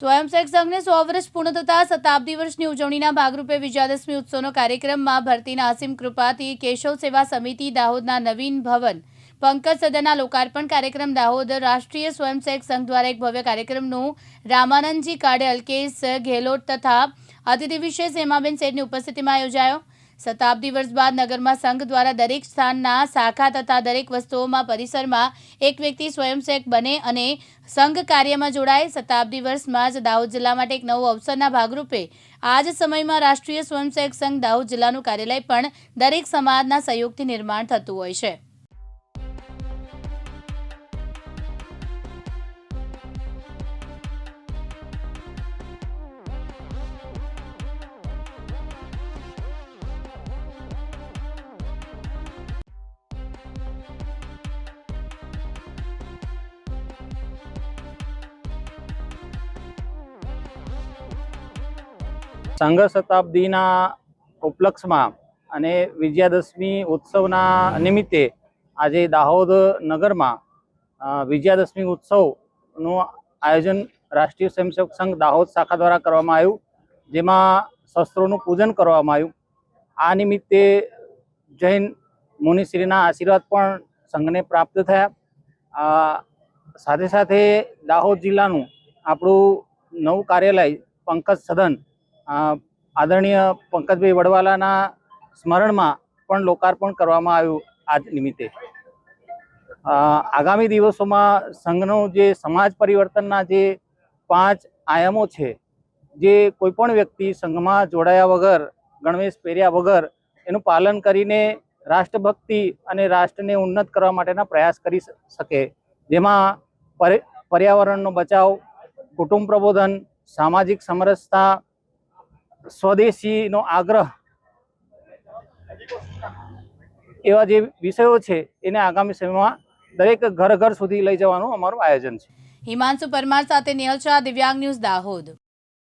સ્વયંસેવક સંઘને સો વર્ષ પૂર્ણ થતા શતાબ્દી વર્ષની ઉજવણીના ભાગરૂપે વિજયાદશમી ઉત્સવનો કાર્યક્રમમાં ભરતીના અસીમ કૃપાથી કેશવ સેવા સમિતિ, દાહોદના નવીન ભવન, પંકજ સદનના લોકાર્પણ કાર્યક્રમ, દાહોદ રાષ્ટ્રીય સ્વયંસેવક સંઘ દ્વારા એક ભવ્ય કાર્યક્રમનું રામાનંદજી કાડે અલ્કેશ ગેહલોત તથા અતિથિ વિશેષ હેમાબેન શેઠની ઉપસ્થિતિમાં યોજાયો. શતાબ્દી વર્ષ બાદ નગરમાં સંઘ દ્વારા દરેક સ્થાનના શાખા તથા દરેક વસ્તુઓમાં પરિસરમાં એક વ્યક્તિ સ્વયંસેવક બને અને સંઘ કાર્યમાં જોડાય શતાબ્દી વર્ષમાં જ દાહોદ જિલ્લા માટે એક નવો અવસરના ભાગરૂપે આ જ સમયમાં રાષ્ટ્રીય સ્વયંસેવક સંઘ દાહોદ જિલ્લાનું કાર્યાલય પણ દરેક સમાજના સહયોગથી નિર્માણ થતું હોય છે. સંઘ શતાબ્દીના ઉપલક્ષમાં અને વિજયાદશમી ઉત્સવના નિમિત્તે આજે દાહોદ નગરમાં વિજયાદશમી ઉત્સવનું આયોજન રાષ્ટ્રીય સ્વયંસેવક સંઘ દાહોદ શાખા દ્વારા કરવામાં આવ્યું, જેમાં શસ્ત્રોનું પૂજન કરવામાં આવ્યું. આ નિમિત્તે જૈન મુનિશ્રીના આશીર્વાદ પણ સંઘને પ્રાપ્ત થયા. સાથે સાથે દાહોદ જિલ્લાનું આપણું નવું કાર્યાલય, પંકજ સદન આદરણીય પંકજભાઈ વડવાલાના સ્મરણમાં પણ લોકાર્પણ કરવામાં આવ્યું આજ નિમિત્તે. આગામી દિવસોમાં સંઘનો જે સમાજ પરિવર્તનના જે પાંચ આયામો છે, જે કોઈપણ વ્યક્તિ સંઘમાં જોડાયા વગર, ગણવેશ પહેર્યા વગર એનું પાલન કરીને રાષ્ટ્રભક્તિ અને રાષ્ટ્રને ઉન્નત કરવા માટેના પ્રયાસ કરી શકે. જેમાં પર્ય- પર્યાવરણનો બચાવ, કુટુંબ પ્રબોધન, સામાજિક સમરસતા સ્વદેશીનો આગ્રહ એવા જે વિષયો છે, એને આગામી સમયમાં દરેક ઘર ઘર સુધી લઈ જવાનું અમારું આયોજન છે. હિમાંશુ પરમાર સાથે નિહલ શાહ, દિવ્યાંગ ન્યૂઝ દાહોદ.